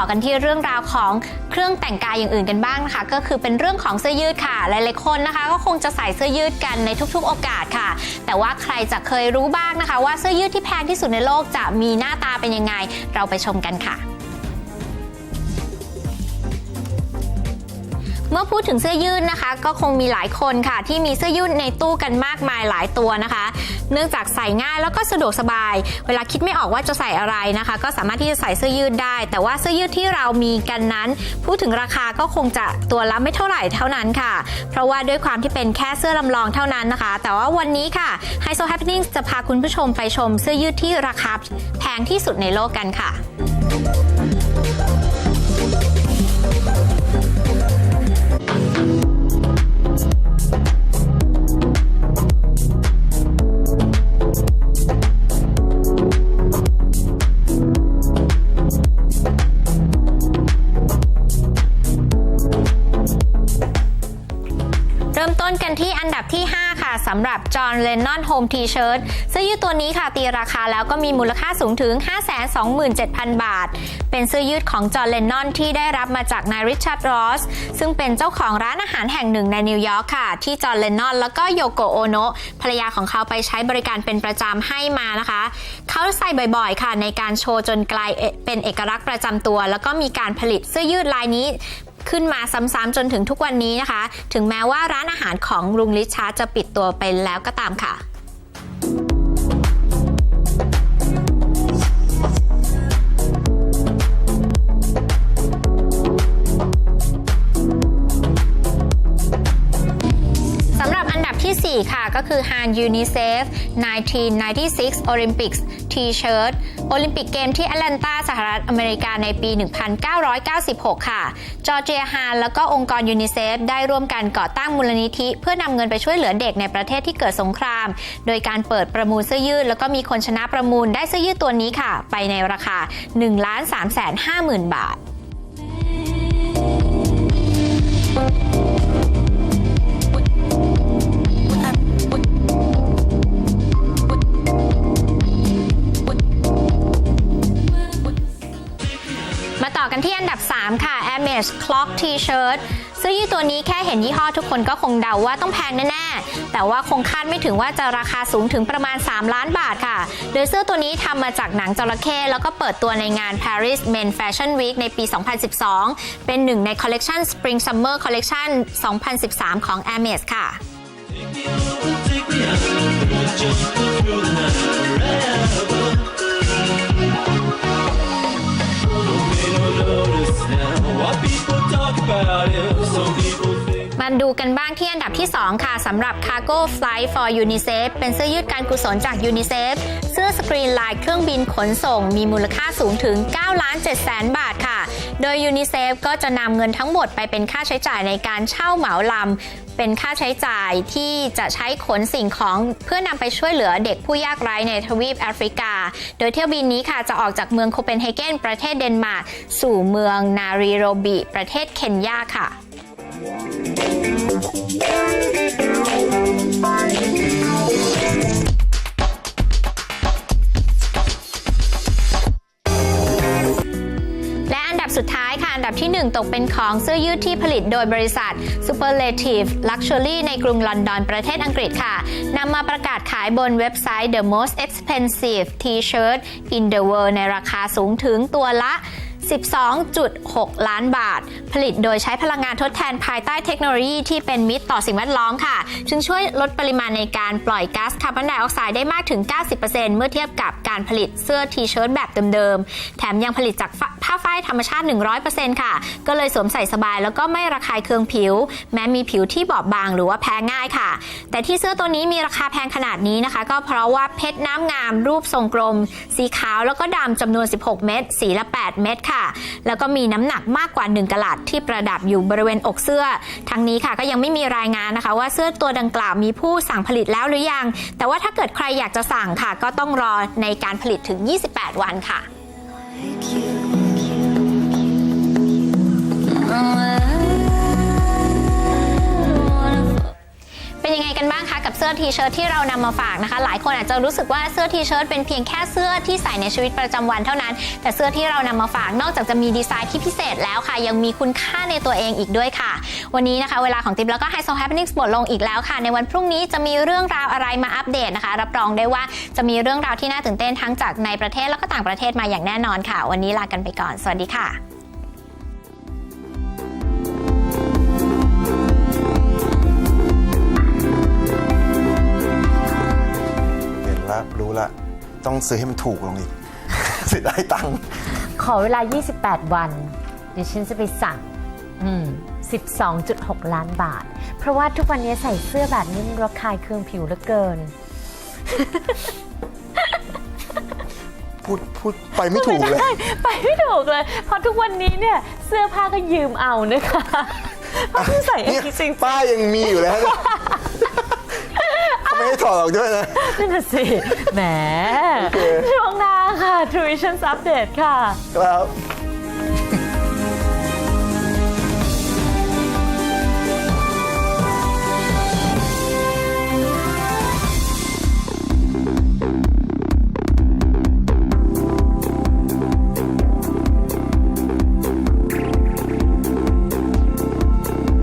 อกันที่เรื่องราวของเครื่องแต่งกายอย่างอื่นกันบ้างนะคะ ก็คือเป็นเรื่องของเสื้อยืดค่ะ หลายๆคนนะคะ ก็คงจะใส่เสื้อยืดกันในทุกๆ โอกาสค่ะ แต่ว่าใครจะเคยรู้บ้างนะคะ ว่าเสื้อยืดที่แพงที่สุดในโลกจะมีหน้าตาเป็นยังไง เราไปชมกันค่ะเมื่อพูดถึงเสื้อยืดนะคะ ก็คงมีหลายคนค่ะ ที่มีเสื้อยืดในตู้กันมากมายหลายตัวนะคะ เนื่องจากใส่ง่ายแล้วก็สะดวกสบาย เวลาคิดไม่ออกว่าจะใส่อะไรนะคะ ก็สามารถที่จะใส่เสื้อยืดได้ แต่ว่าเสื้อยืดที่เรามีกันนั้น พูดถึงราคาก็คงจะตัวละไม่เท่าไหร่เท่านั้นค่ะ เพราะว่าด้วยความที่เป็นแค่เสื้อลำลองเท่านั้นนะคะ แต่ว่าวันนี้ค่ะ h i s o Happening จะพาคุณผู้ชมไปชมเสื้อยืดที่ราคาแพงที่สุดในโลกกันค่ะ ริ่มต้นกันที่อันดับที่ 5 ค่ะสำหรับ John Lennon Home T-shirt เสื้อยืดตัวนี้ค่ะตีราคาแล้วก็มีมูลค่าสูงถึง 527,000 บาท เป็นเสื้อยืดของจอห์นเลนนอนที่ได้รับมาจากนายริชาร์ดรอสซึ่งเป็นเจ้าของร้านอาหารแห่งหนึ่งในนิวยอร์กค่ะ ที่จอห์นเลนนอนแล้วก็โยโกโอโนะภรรยาของเขาไปใช้บริการเป็นประจำให้มานะคะ เขาใส่บ่อยๆ ค่ะในการโชว์จนกลายเป็นเอกลักษณ์ประจำตัว แล้วก็มีการผลิตเสื้อยืดลายนี้ ขึ้นมาซ้ำๆจนถึงทุกวันนี้นะคะ ถึงแม้ว่าร้านอาหารของลุงลิชาร์จะปิดตัวไปแล้วก็ตามค่ะ ก็คือ Han UNICEF 1996 Olympics T-shirt โอลิมปิกเกมที่แอตแลนตาสหรัฐอเมริกาในปี 1996 ค่ะ จอร์เจียฮานแล้วก็องค์กรยูนิเซฟได้ร่วมกันก่อตั้งมูลนิธิ เพื่อนำเงินไปช่วยเหลือเด็กในประเทศที่เกิดสงคราม โดยการเปิดประมูลเสื้อยืด แล้วก็มีคนชนะประมูลได้เสื้อยืดตัวนี้ค่ะ ไปในราคา1 3 5 0 0 0 0 บาท มาต่อกันที่อันดับ 3 ค่ะ a m a z Clock T-shirt เสื้อยืดตัวนี้แค่เห็นยี่ห้อทุกคนก็คงเดาว่าต้องแพงแน่ๆ แต่ว่าคงคาดไม่ถึงว่าจะราคาสูงถึงประมาณ 3 ล้านบาทค่ะ โดยเสื้อตัวนี้ทำมาจากหนังจระเข้แล้วก็เปิดตัวในงาน Paris Men Fashion Week ในปี 2012 เป็นหนึ่งในคอลเลกชัน Spring Summer Collection 2013 ของ a m a z ค่ะ Take me out, just go through กันบ้างที่อันดับที่ 2 ค่ะสำหรับ Cargo Flight for UNICEF เป็นเสื้อยืดการกุศลจาก UNICEF เสื้อสกรีนลายเครื่องบินขนส่ง มีมูลค่าสูงถึง9ล้าน7แสนบาทค่ะ โดย UNICEF ก็จะนำเงินทั้งหมดไปเป็นค่าใช้จ่ายในการเช่าเหมาลำเป็นค่าใช้จ่ายที่จะใช้ขนสิ่งของเพื่อนำไปช่วยเหลือเด็กผู้ยากไร้ในทวีปแอฟริกา โดยเที่ยวบินนี้ค่ะจะออกจากเมืองโคเปนเฮเกนประเทศเดนมาร์กสู่เมืองนาริโรบิ ประเทศเคนยาค่ะ และอันดับสุดท้ายค่ะอันดับที่ 1 ตกเป็นของเสื้อยืดที่ผลิตโดยบริษัท Superlative Luxury ในกรุงลอนดอนประเทศอังกฤษค่ะนำมาประกาศขายบนเว็บไซต์ The Most Expensive T-shirt in the World ในราคาสูงถึงตัวละ12.6 ล้านบาทผลิตโดยใช้พลังงานทดแทนภายใต้เทคโนโลยีที่เป็นมิตรต่อสิ่งแวดล้อมค่ะจึงช่วยลดปริมาณในการปล่อยก๊าซคาร์บอนไดออกไซด์ได้มากถึง 90%เมื่อเทียบกับการผลิตเสื้อทีเชิ้ตแบบเดิมๆ แถมยังผลิตจากผ้าฝ้ายธรรมชาติ 100%ค่ะ ก็เลยสวมใส่สบายแล้วก็ไม่ระคายเคืองผิว แม้มีผิวที่บอบบางหรือว่าแพ้ง่ายค่ะ แต่ที่เสื้อตัวนี้มีราคาแพงขนาดนี้นะคะ ก็เพราะว่าเพชรน้ำงามรูปทรงกลม สีขาวแล้วก็ดำจำนวน 16 เม็ดสีละ 8 เม็ดค่ะ แล้วก็มีน้ำหนักมากกว่า 1กะลัดที่ประดับอยู่บริเวณอกเสื้อ ทั้งนี้ค่ะก็ยังไม่มีรายงานนะคะ ว่าเสื้อตัวดังกล่าวมีผู้สั่งผลิตแล้วหรือยัง แต่ว่าถ้าเกิดใครอยากจะสั่งค่ะ ก็ต้องรอในการผลิตถึง 28 วันค่ะม กันบ้างคะกับเสื้อทีเชิ้ตที่เรานำมาฝากนะคะ หลายคนอาจจะรู้สึกว่าเสื้อทีเชิ้ตเป็นเพียงแค่เสื้อที่ใส่ในชีวิตประจำวันเท่านั้น แต่เสื้อที่เรานำมาฝากนอกจากจะมีดีไซน์ที่พิเศษแล้วค่ะ ยังมีคุณค่าในตัวเองอีกด้วยค่ะ วันนี้นะคะ เวลาของติ๊บแล้วก็ High Soul Happenings หมดลงอีกแล้วค่ะ ในวันพรุ่งนี้จะมีเรื่องราวอะไรมาอัปเดตนะคะ รับรองได้ว่าจะมีเรื่องราวที่น่าตื่นเต้นทั้งจากในประเทศแล้วก็ต่างประเทศมาอย่างแน่นอนค่ะ วันนี้ลากันไปก่อน สวัสดีค่ะ ซื้อให้มันถูกลงอีกเสียได้ตังค์ขอเวลา 28 วัน เดี๋ยวฉันจะไปสั่ง อืม 12.6 ล้านบาท เพราะว่าทุกวันนี้ใส่เสื้อแบบนี้มันระคายเคืองผิวเหลือเกิน พูดพูดไปไม่ถูกเลย ไปไม่ถูกเลย เพราะทุกวันนี้เนี่ย เสื้อผ้าก็ยืมเอานะคะ เพราะไม่ใส่เองเนี่ยจริงป้ายังมีอยู่เลย ให้ถอดออกด้วยนะๆนั่นน่ะสิ แหม ช่วงหน้าค่ะ True Vision Update ค่ะ ครับ